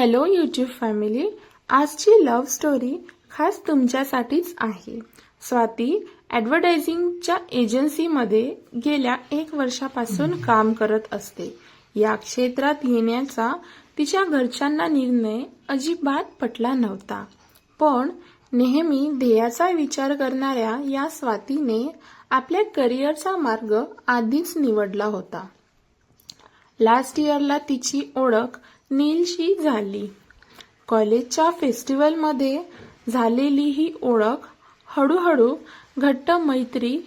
Hello YouTube family आजची love story खास तुमच्यासाठीच आहे. स्वाती ॲडव्हर्टायझिंगच्या एजन्सीमध्ये गेल्या एक वर्षापासून काम करत असते. या क्षेत्रात येण्याचा तिच्या घरच्यांना निर्णय अजिबात पटला नव्हता. पण नेहमी ध्येयाचा विचार करणाऱ्या या स्वातीने आपल्या करिअरचा मार्ग आधीच निवडला होता. लास्ट इयरला तिची ओळख नीलशी झाली. कॉलेजच्या फेस्टिवलमध्ये झालेली ही ओळख हळूहळू घट्ट मैत्री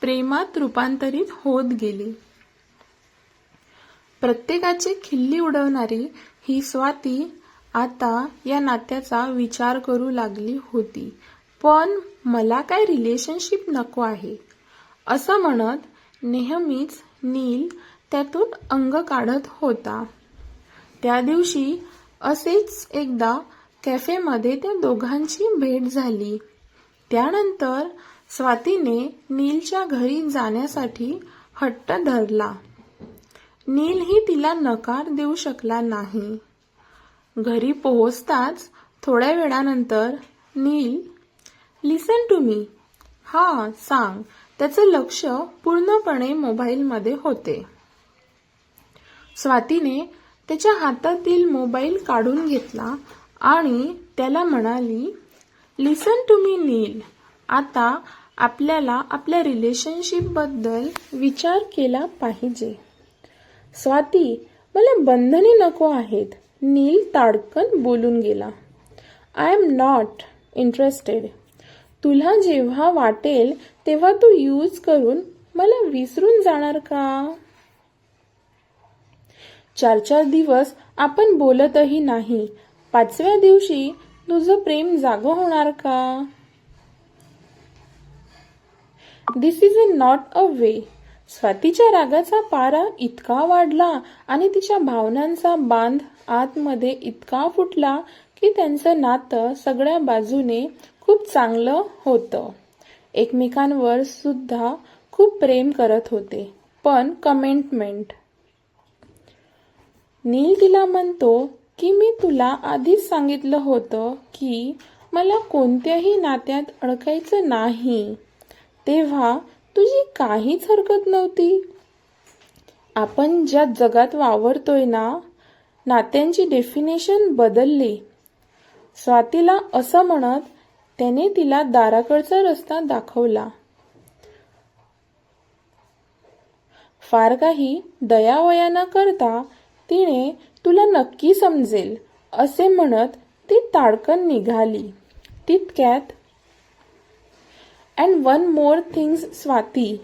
प्रेमात रूपांतरित होत गेली. प्रत्येकाची खिल्ली उडवणारी ही स्वाती आता या नात्याचा विचार करू लागली होती. पण मला काय रिलेशनशिप नको आहे? असं म्हणत नेहमीच नील त्यातून अंग काढत होता. त्या दिवशी असेच एकदा कॅफेमध्ये त्या दोघांची भेट झाली. त्यानंतर स्वातीने नीलच्या घरी जाण्यासाठी हट्ट धरला. नीलही तिला नकार देऊ शकला नाही. घरी पोहोचताच थोड्या वेळानंतर नील लिसन टू मी हा सांग. त्याचं लक्ष पूर्णपणे मोबाईलमध्ये होते. स्वातीने त्याच्या हातातील मोबाईल काढून घेतला आणि त्याला म्हणाली लिसन टू मी नील आता आपल्याला आपल्या रिलेशनशिपबद्दल विचार केला पाहिजे. स्वाती मला बंधने नको आहेत. नील ताडकन बोलून गेला. आय एम नॉट इंटरेस्टेड तुला जेव्हा वाटेल तेव्हा तू यूज करून मला विसरून जाणार का? चार चार दिवस आपण बोलतही नाही. पाचव्या दिवशी तुझं प्रेम जाग होणार का? दिस इज अ नॉट अ वे स्वातीच्या रागाचा पारा इतका वाढला आणि तिच्या भावनांचा बांध आतमध्ये इतका फुटला की त्यांचं नातं सगळ्या बाजूने खूप चांगलं होतं. एकमेकांवर सुद्धा खूप प्रेम करत होते. पण कमेंटमेंट नील तिला म्हणतो की मी तुला आधीच सांगितलं होतं की मला कोणत्याही नात्यात अडकायचं नाही. तेव्हा तुझी काहीच हरकत नव्हती. आपण ज्या जगात वावरतोय ना नात्यांची डेफिनेशन बदलली. स्वातीला असं म्हणत त्याने तिला दाराकडचा रस्ता दाखवला. फार काही दयावया न करता तिने तुला नक्की समजेल असे म्हणत ती ताडकन निघाली. तितक्यात and one more things Swati.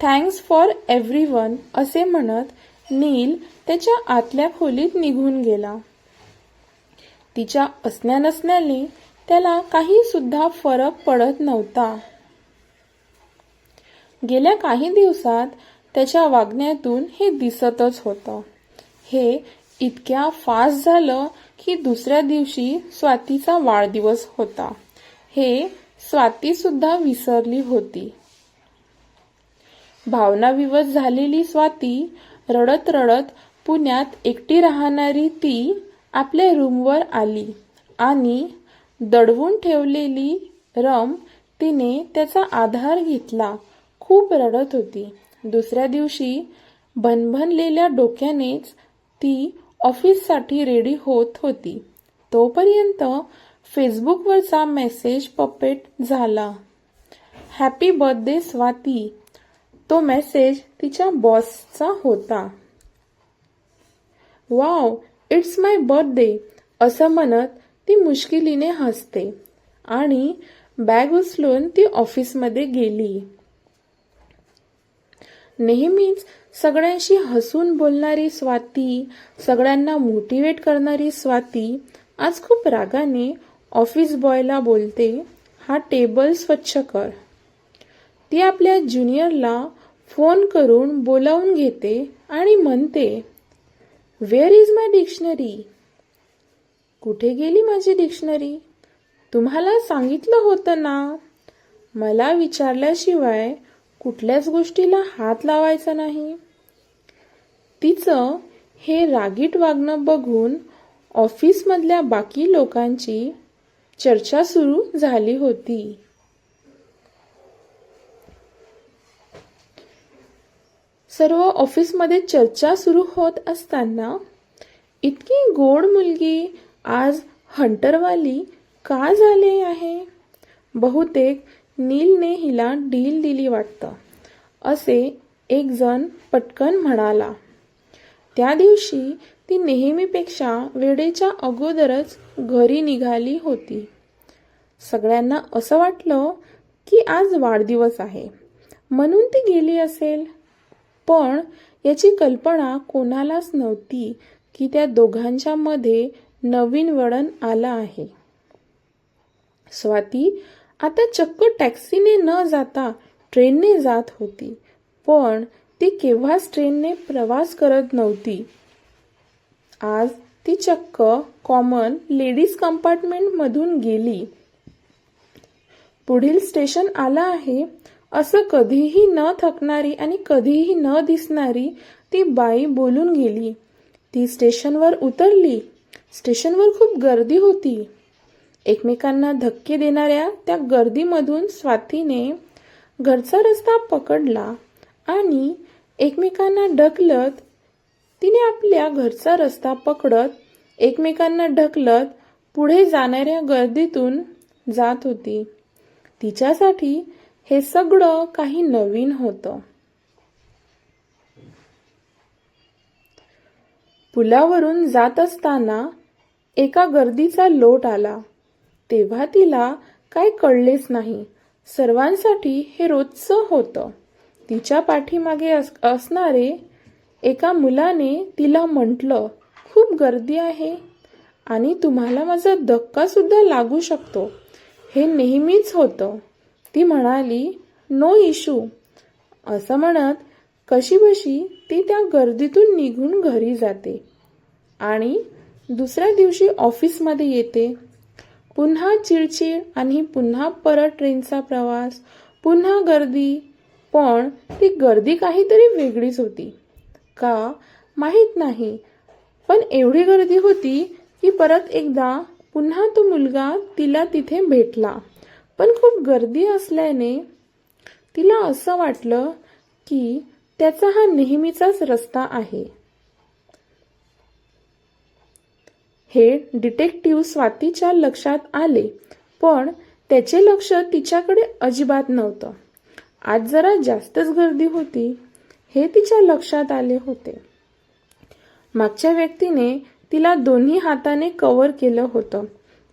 Thanks for everyone असे म्हणत नील त्याच्या आतल्या खोलीत निघून गेला. तिच्या असण्या नसण्याने त्याला काही सुद्धा फरक पडत नव्हता. गेल्या काही दिवसात त्याच्या वागण्यातून हे दिसतच होतं. हे इतक्या फास्ट झालं की दुसऱ्या दिवशी स्वातीचा वाढदिवस होता. हे स्वाती सुद्धा विसरली होती. भावनाविवश झालेली स्वाती रडत रडत पुण्यात एकटी राहणारी ती आपल्या रूमवर आली आणि दडवून ठेवलेली रम तिने त्याचा आधार घेतला. खूप रडत होती. दुसऱ्या दिवशी भनभनलेल्या डोक्यानेच ती ऑफिससाठी रेडी होत होती. तोपर्यंत फेसबुकवरचा मेसेज पपेट झाला. Happy birthday Swati. तो मेसेज तिच्या बॉसचा होता. वाव इट्स माय बर्थडे असं म्हणत ती मुश्किलीने हसते आणि बॅग उचलून ती ऑफिसमध्ये गेली. नेहमीच सगळ्यांशी हसून बोलणारी स्वाती सगळ्यांना मोटिवेट करणारी स्वाती आज खूप रागाने ऑफिस बॉयला बोलते हा टेबल स्वच्छ कर. ती आपल्या ज्युनियरला फोन करून बोलावून घेते आणि म्हणते वेअर इज माय डिक्शनरी कुठे गेली माझी डिक्शनरी तुम्हाला सांगितलं होतं ना? मला विचारल्याशिवाय कुठल्याच गोष्टीला हात लावायचा नाही. तिचं हे रागीट वागणं बघून ऑफिसमधल्या बाकी लोकांची चर्चा सुरू झाली होती. सर्व ऑफिसमध्ये चर्चा सुरू होत असताना इतकी गोड मुलगी आज हंटरवाली का झाली आहे? बहुतेक नीलने हिला डील दिली वाटतं. असे एक जण पटकन म्हणाला. त्या दिवशी ती नेहमीपेक्षा वेळेच्या अगोदरच घरी निघाली होती. सगळ्यांना असं वाटलं की आज वाढदिवस आहे. म्हणून ती गेली असेल. पण याची कल्पना कोणालाच नव्हती की त्या दोघांच्या मध्ये नवीन वळण आलं आहे. स्वाती आता चक्क टॅक्सीने न जाता ट्रेनने जात होती. पण ती केव्हाच ट्रेनने प्रवास करत नव्हती. आज ती चक्क कॉमन लेडीज कंपार्टमेंटमधून गेली. पुढील स्टेशन आलं आहे. असं कधीही न थकणारी आणि कधीही न दिसणारी ती बाई बोलून गेली. ती स्टेशनवर उतरली. स्टेशनवर खूप गर्दी होती. एकमेकांना धक्के देणाऱ्या त्या गर्दीमधून स्वातीने घरचा रस्ता पकडला आणि एकमेकांना ढकलत तिने आपल्या घरचा रस्ता पकडत एकमेकांना ढकलत पुढे जाणाऱ्या गर्दीतून जात होती. तिच्यासाठी हे सगळं काही नवीन होतं. पुलावरून जात असताना एका गर्दीचा लोट आला. तेव्हा तिला काय कळलेच नाही. सर्वांसाठी हे रोजचं होतं. तिच्या पाठीमागे अस असणारे एका मुलाने तिला म्हटलं खूप गर्दी आहे आणि तुम्हाला माझा धक्कासुद्धा लागू शकतो. हे नेहमीच होतं. ती म्हणाली नो इशू. असं म्हणत कशीबशी ती त्या गर्दीतून निघून घरी जाते आणि दुसऱ्या दिवशी ऑफिसमध्ये येते. पुन्हा चिडचिड आणि पुन्हा परत ट्रेनचा प्रवास पुन्हा गर्दी. पण ती गर्दी काहीतरी वेगळीच होती. का? माहीत नाही. पण एवढी गर्दी होती की परत एकदा पुन्हा तो मुलगा तिला तिथे भेटला. पण खूप गर्दी असल्याने तिला असं वाटलं की त्याचा हा नेहमीचाच रस्ता आहे. हे डिटेक्टिव्ह स्वातीच्या लक्षात आले पण त्याचे लक्ष तिच्याकडे अजिबात नव्हतं. आज जरा जास्तच गर्दी होती हे तिच्या लक्षात आले होते. मागच्या व्यक्तीने तिला दोन्ही हाताने कव्हर केलं होतं.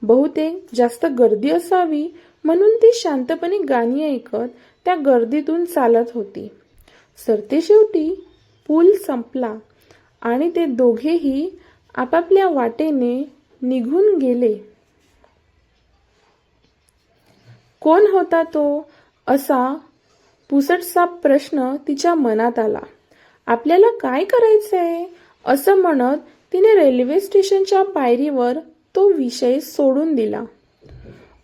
बहुतेक जास्त गर्दी असावी म्हणून ती शांतपणे गाणी ऐकत त्या गर्दीतून चालत होती. सरते शेवटी पूल संपला आणि ते दोघेही आपापल्या वाटेने निघून गेले. कोण होता तो? असा पुसटसा प्रश्न तिच्या मनात आला. आपल्याला काय करायचंय? असं म्हणत तिने रेल्वे स्टेशनच्या पायरीवर तो विषय सोडून दिला.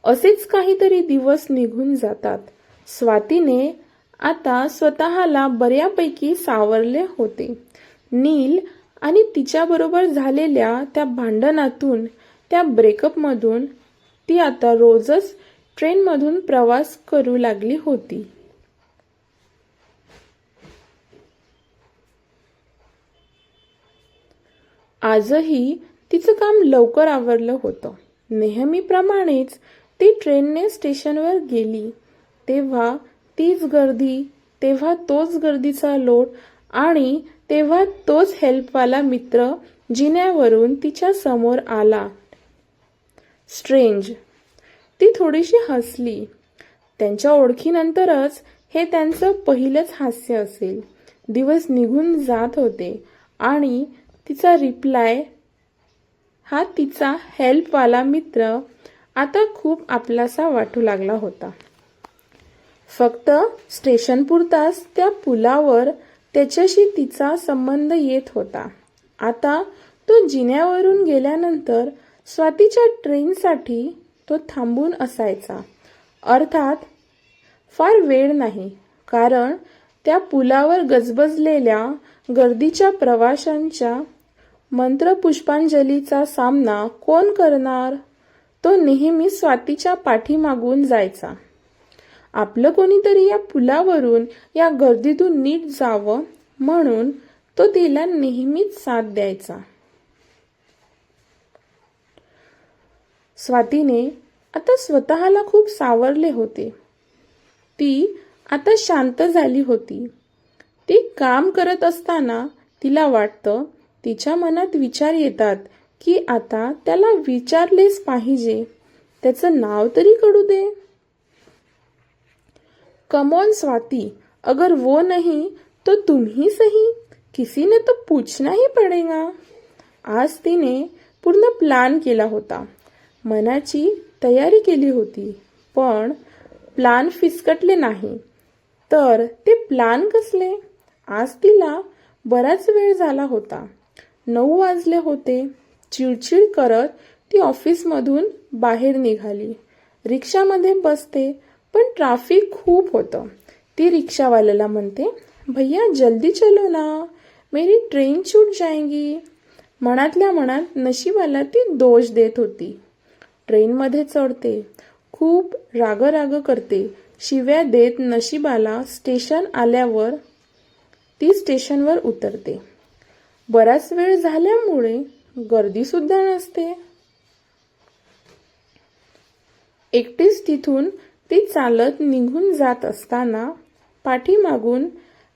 असेच काहीतरी दिवस निघून जातात. स्वातीने आता स्वतःला बऱ्यापैकी सावरले होते. नील आणि तिच्याबरोबर झालेल्या त्या भांडणातून त्या ब्रेकअपमधून ती आता रोजच ट्रेनमधून प्रवास करू लागली होती. आजही तिचं काम लवकर आवरलं होतं. नेहमीप्रमाणेच ती ट्रेनने स्टेशनवर गेली. तेव्हा तीच गर्दी तेव्हा तोच गर्दीचा लोट आणि तेव्हा तोच हेल्पवाला मित्र जिन्यावरून तिच्या समोर आला. स्ट्रेंज ती थोडीशी हसली. त्यांच्या ओळखीनंतरच हे त्यांचं पहिलंच हास्य असेल. दिवस निघून जात होते आणि तिचा रिप्लाय हा तिचा हेल्पवाला मित्र आता खूप आपलासा वाटू लागला होता. फक्त स्टेशन पुरताच त्या पुलावर त्याच्याशी तिचा संबंध येत होता. आता तो जिन्यावरून गेल्यानंतर स्वातीच्या ट्रेनसाठी तो थांबून असायचा. अर्थात फार वेळ नाही कारण त्या पुलावर गजबजलेल्या गर्दीच्या प्रवाशांच्या मंत्रपुष्पांजलीचा सामना कोण करणार? तो नेहमी स्वातीच्या पाठीमागून जायचा. आपलं कोणीतरी या पुलावरून या गर्दीतून नीट जावं म्हणून तो तिला नेहमीच साथ द्यायचा. स्वातीने आता स्वतःला खूप सावरले होते. ती आता शांत झाली होती. ती काम करत असताना तिला वाटतं तिच्या मनात विचार येतात की आता त्याला विचारलेच पाहिजे. त्याचं नाव तरी कळू दे. कमॉन स्वाति अगर वो नहीं तो तुम ही सही। किसी ने तो पूछना ही पडेगा। आज तिने पूर्ण प्लान केला होता। मनाची तयारी केली होती पण प्लान फिसकटले नाही. तर ते प्लान कसले? आज तिला बराच वेळ झाला होता. नऊ वाजले होते. चिडचिड करत ती ऑफिसमधून बाहेर निघाली. रिक्षामध्ये बसते पण ट्राफिक खूप होतं. ती रिक्षावाल्याला म्हणते भैया जल्दी चलो ना. मेरी ट्रेन छूट जाएंगी. मनातल्या मनात नशिबाला ती दोष देत होती. ट्रेनमध्ये चढते खूप राग करते. शिव्या देत नशिबाला स्टेशन आल्यावर ती स्टेशनवर उतरते. बराच वेळ झाल्यामुळे गर्दीसुद्धा नसते. एकटीच तिथून ती चालत निघून जात असताना पाठीमागून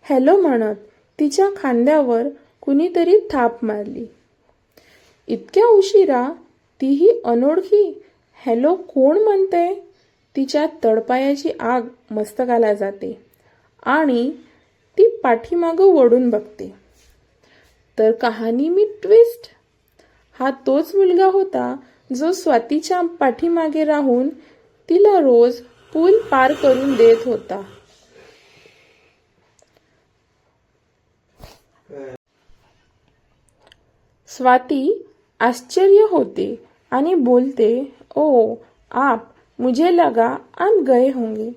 हॅलो म्हणत तिच्या खांद्यावर कुणीतरी थाप मारली. इतक्या उशिरा तीही अनोळखी हॅलो कोण म्हणते? तिच्या तडपायाची आग मस्तकाला जाते आणि ती पाठीमागं वडून बघते. तर कहाणी मी ट्विस्ट? हा तोच मुलगा होता जो स्वातीच्या पाठीमागे राहून तिला रोज पूल पार करून देत होता. स्वाती आश्चर्य होते आणि बोलते ओ आप मुझे लगा आप गए होंगे.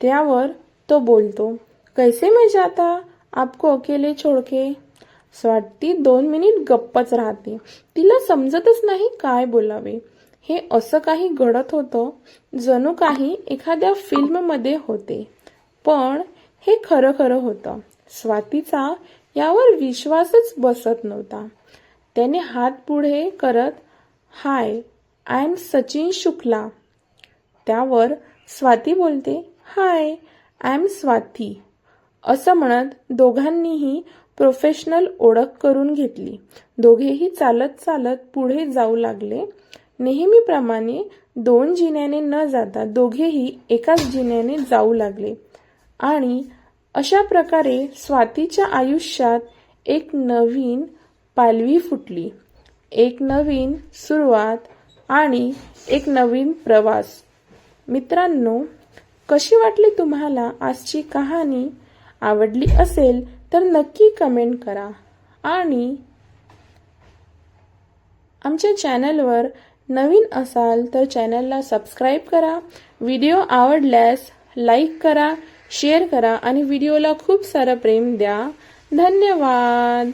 त्यावर तो बोलतो कैसे मैं जाता आपको अकेले छोडके स्वाती दोन मिनिट गप्पच राहते. तिला समजतच नाही काय बोलावे. हे असं काही घडत होतं जणू काही एखाद्या फिल्ममध्ये होते. पण हे खरं खरं होतं. स्वातीचा यावर विश्वासच बसत नव्हता. त्याने हात पुढे करत hi I am Sachin Shukla. त्यावर स्वाती बोलते हाय आय एम स्वाती. असं म्हणत दोघांनीही प्रोफेशनल ओळख करून घेतली. दोघेही चालत चालत पुढे जाऊ लागले. नेहमीप्रमाणे दोन जिन्याने न जाता दोघेही एकाच जिन्याने जाऊ लागले. आणि अशा प्रकारे स्वातीच्या आयुष्यात एक नवीन पालवी फुटली. एक नवीन सुरुवात आणि एक नवीन प्रवास. मित्रांनो कशी वाटली तुम्हाला आजची कहाणी? आवडली असेल तर नक्की कमेंट करा. आणि आमच्या चॅनलवर नवीन असाल तर चॅनलला सबस्क्राईब करा. व्हिडिओ आवडल्यास लाईक करा शेअर करा आणि व्हिडिओला खूप सारं प्रेम द्या. धन्यवाद.